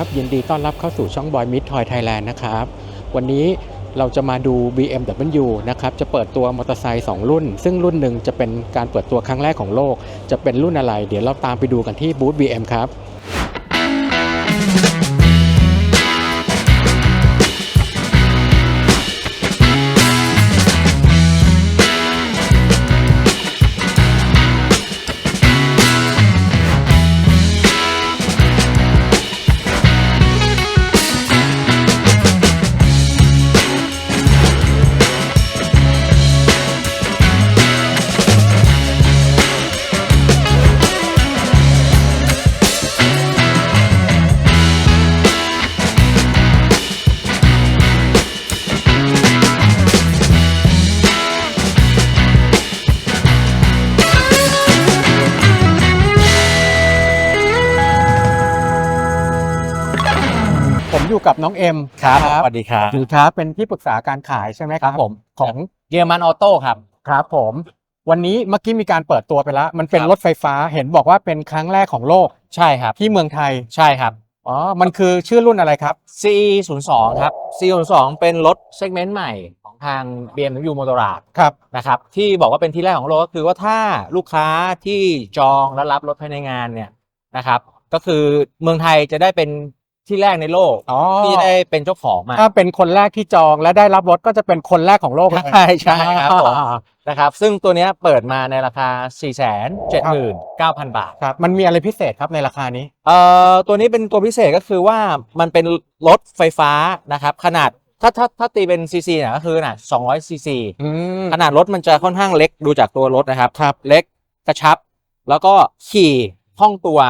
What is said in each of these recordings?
ับยินดีต้อนรับเข้าสู่ช่องบอยมิดทอยไทยแลนด์นะครับ วันนี้เราจะมาดู BMW นะครับ จะเปิดตัวมอเตอร์ไซค์2รุ่น ซึ่งรุ่นหนึ่งจะเป็นการเปิดตัวครั้งแรกของโลก จะเป็นรุ่นอะไร เดี๋ยวเราตามไปดูกันที่บูธ BM ครับ อยู่กับน้องเอ็มครับสวัสดีครับถือครับเป็นที่ปรึกษาการขายใช่ไหมครับครับผมของเยอรมันออโต้ครับครับผมวันนี้เมื่อกี้มีการเปิดตัวไปแล้ว มันเป็นครับรถไฟฟ้าเห็นบอกว่าเป็นครั้งแรกของโลกใช่ครับ ที่เมืองไทยใช่ครับอ๋อ มันคือชื่อรุ่นอะไรครับ CE 0 2 ครับ CE 0 2 เป็นรถเซกเมนต์ใหม่ของทาง BMW Motorrad ครับนะครับที่บอกว่าเป็นที่แรกของโลกก็คือว่าถ้าลูกค้าที่จองและรับรถภายในงานเนี่ยนะครับก็คือเมืองไทยจะได้เป็น ที่แรกในโลกอ๋อที่ได้เป็นเจ้าของมาถ้าเป็นคนแรกที่จองและได้รับรถก็จะเป็นคนแรกของโลกเลยใช่ใช่ครับผมอ่านะครับ ซึ่งตัวเนี้ยเปิดมาในราคา 479,000 บาทครับมันมีอะไรพิเศษครับในราคานี้เอ่อตัวนี้เป็นตัวพิเศษก็คือว่ามันเป็นรถไฟฟ้านะครับ ขนาดถ้าถ้าถ้าตีเป็นซีซีเนี่ยก็คือขนาด200ซีซีอืมขนาดรถมันจะค่อนข้างเล็กดูจากตัวรถนะครับครับ เล็กกระชับ แล้วก็ขี่คล่องตัว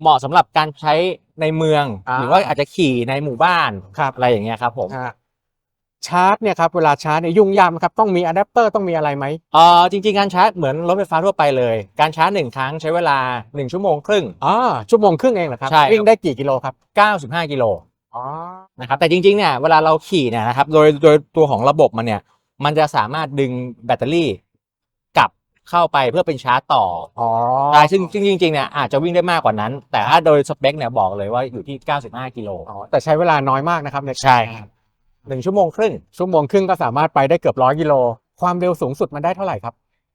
เหมาะสำหรับการใช้ในเมือง อ่า หรือว่าอาจจะขี่ในหมู่บ้านครับอะไรอย่างเงี้ยครับผมอ่าชาร์จเนี่ยครับเวลาชาร์จเนี่ยยุ่งยากไหมครับต้องมีอะแดปเตอร์ต้องมีอะไรไหมเอ่อจริงๆการชาร์จเหมือนรถไฟฟ้าทั่วไปเลย การชาร์จหนึ่งครั้งใช้เวลา 1 ชั่วโมงครึ่งอ๋อชั่วโมงครึ่งเองเหรอครับใช่ครับ วิ่งได้กี่กิโลครับ95กิโลอ๋อนะครับแต่จริงๆเนี่ยเวลาเราขี่เนี่ยนะครับโดยโดยตัวของระบบมันเนี่ยมันจะสามารถดึงแบตเตอรี่กลับ เข้าไปเพื่อเป็นชาร์จต่ออ๋อได้ซึ่งซึ่งจริงๆเนี่ยอาจจะวิ่งได้มากกว่านั้น แต่ถ้าโดยสเปคเนี่ยบอกเลยว่าอยู่ที่ 95 กิโลอ๋อแต่ใช้เวลาน้อยมากนะครับในใช่ครับหนึ่งชั่วโมงครึ่งชั่วโมงครึ่งก็สามารถไปได้เกือบร้อยกิโล ความเร็วสูงสุดมันได้เท่าไหร่ครับ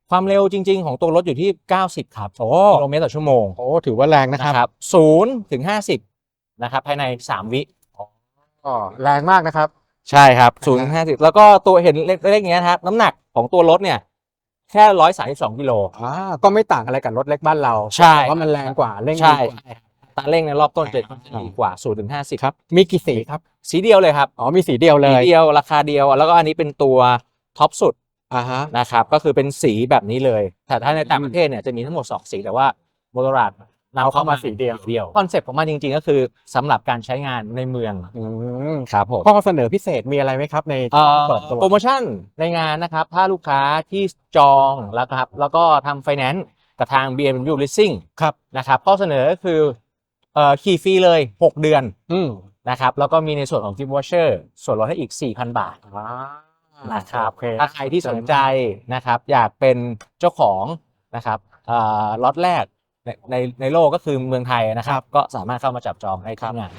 ความเร็วจริง ๆ ของตัวรถอยู่ที่ 90 ครับโอ้กิโลเมตรต่อชั่วโมงโอ้ถือว่าแรงนะครับนะครับศูนย์ถึง 50 นะครับ ภายใน 3 วิ อ๋อแรงมากนะครับ ใช่ครับศูนย์ถึงห้าสิบแล้วก็ตัวเห็นเล็กๆอย่างเงี้ยนะครับน้ำหนักของตัวรถเนี่ย แค่ร้อยสามสิบสองกิโล อ่าก็ไม่ต่างอะไรกับรถเล็กบ้านเราใช่เพราะมันแรงกว่าเร่งใช่ดีกว่าตาเร่งในรอบต้นจะดีกว่า0ูนย์ถึงห้าสิบครับ มีกี่สีครับ สีเดียวเลยครับอ๋อมีสีเดียวเลสียเดียวราคาเดียว แล้วก็อันนี้เป็นตัวท็อปสุดอ่าฮะ นะครับ ก็คือเป็นสีแบบนี้เลย แต่ถ้าในต่างประเทศเนี่ยจะมีทั้งหมด2สีแต่ว่าโมโตราด นำเข้ามาสีเดียวเดียวคอนเซ็ปต์ของมันจริง ๆ ก็คือสำหรับการใช้งานในเมืองอืมครับผมข้อเสนอพิเศษมีอะไรไหมครับในเอ่อเปิดตัวโปรโมชั่นในงานนะครับ ถ้าลูกค้าที่จองแล้วครับ แล้วก็ทำไฟแนนซ์กับทาง BMW Leasing ครับนะครับข้อเสนอก็คือเอ่อขี่ฟรีเลย 6 เดือนอืมนะครับแล้วก็มีในส่วนของ Gift Voucher ส่วนลดให้อีก 4,000 บาทอ่านะครับโอเคถ้าใครที่สนใจนะครับ อยากเป็นเจ้าของนะครับเอ่อล็อตแรก ในในในโลกก็คือเมืองไทยนะครับ ก็สามารถเข้ามาจับจองได้ที่งาน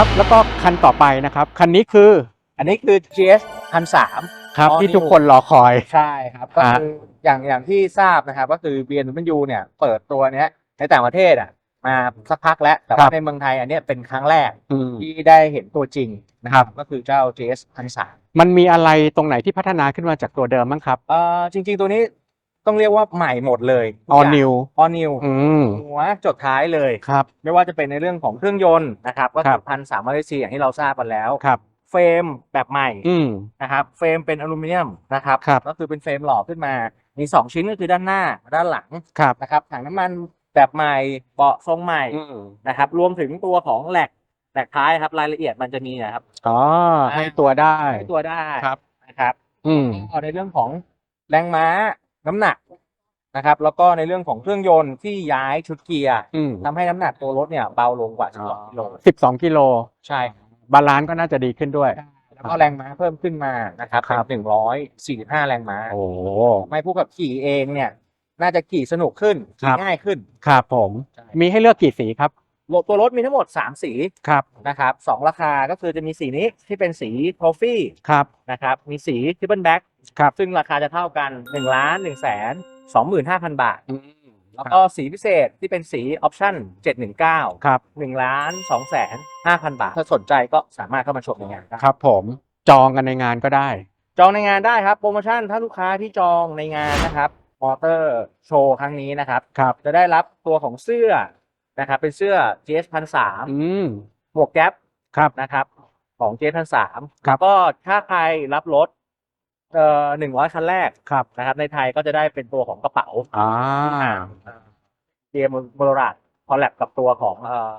ครับแล้วก็คันต่อไปนะครับ คันนี้คืออันนี้คือ GS พันสาม ครับอ๋อที่นี่ทุกคนรอคอย ใช่ครับก็อ่าคืออย่างอย่างที่ทราบนะครับก็คือ BMW เนี่ยเปิดตัวเนี้ยในต่างประเทศอะมาสักพักแล้วแต่ว่าในเมืองไทยอันเนี้ยเป็นครั้งแรกอืม ที่ได้เห็นตัวจริงนะครับ ก็คือเจ้า GS พันสาม มันมีอะไรตรงไหนที่พัฒนาขึ้นมาจากตัวเดิมบ้างครับ เอ่อจริงๆ ตัวนี้ ต้องเรียกว่าใหม่หมดเลย All new All new อืมหัวจดท้ายเลยครับ ไม่ว่าจะเป็นในเรื่องของเครื่องยนต์นะครับ ก็ครัคือบพันสามร้อยซีอย่างที่เราทราบกันแล้วครับเฟรมแบบใหม่อืมนะครับเฟรมเป็นอลูมิเนียมนะครับครับก็คือเป็นเฟรมหล่อขึ้นมา มี 2 ชิ้นก็คือด้านหน้าด้านหลังครับนะครับถังน้ำมันแบบใหม่เบาะทรงใหม่อืมนะครับรวมถึงตัวของแหลกแตกท้ายครับรายละเอียดมันจะมีนะครับอ๋อให้ตัวได้ให้ตัวได้ครับนะครับอืมก็ในเรื่องของแรงม้า น้ำหนักนะครับ แล้วก็ในเรื่องของเครื่องยนต์ที่ย้ายชุดเกียร์อืมทำให้น้ำหนักตัวรถเนี่ยเบาลงกว่า12กิโลสิบสองกิโล ใช่บาลานซ์ก็น่าจะดีขึ้นด้วย แล้วก็แรงม้าเพิ่มขึ้นมานะครับครับเป็น145 แรงม้า โอ้ไม่ผู้ขับขี่เองเนี่ย น่าจะขี่สนุกขึ้นครัขี่บง่ายขึ้นครับผม ใช่มีให้เลือกกี่สีครับ รถตัวรถมีทั้งหมด 3 สีครับนะครับสองราคาก็คือจะมีสีนี้ที่เป็นสีโทฟี่ครับนะครับมีสีทิปเปิลแบ็กครับซึ่งราคาจะเท่ากัน1ล้าน1แสน25,000บาทอืมแล้วก็สีพิเศษที่เป็นสีออปชั่น719ครับ1ล้าน2แสน5,000 บาท ถ้าสนใจก็สามารถเข้ามาชมในงานได้ครับผมจองกันในงานก็ได้ จองในงานได้ครับ โปรโมชั่นถ้าลูกค้าที่จองในงานนะครับมอเตอร์โชว์ครั้งนี้นะครับครับจะได้รับตัวของเสื้อ นะครับเป็นเสื้อ GS พันสามอืมหมวกแก๊ปครับ นะครับ ของ GS พันสามครับ ก็ถ้าใครรับรถเอ่อหนึ่งร้อยคันแรกครับนะครับ ในไทยก็จะได้เป็นตัวของกระเป๋าอ่าเจมโมโรราดคอลแลบกับตัวของเอ่อ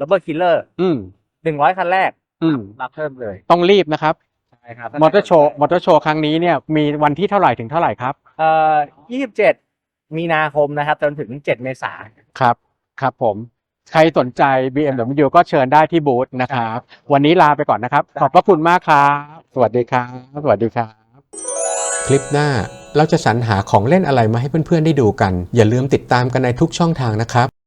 Rubber Killer อืมหนึ่งร้อยคันแรกอืมรับเพิ่มเลยต้องรีบนะครับใช่ครับมอเตอร์โชว์มอเตอร์โชว์ครั้งนี้เนี่ยมีวันที่เท่าไหร่ถึงเท่าไหร่ครับเอ่อยี่สิบเจ็ดมีนาคมนะครับจนถึงเจ็ดเมษายนครับ ครับผม ใครสนใจ BMW ก็เชิญได้ที่บูธนะครับ วันนี้ลาไปก่อนนะครับ ขอบพระคุณมากครับ สวัสดีครับ สวัสดีครับ คลิปหน้าเราจะสรรหาของเล่นอะไรมาให้เพื่อนๆได้ดูกัน อย่าลืมติดตามกันในทุกช่องทางนะครับ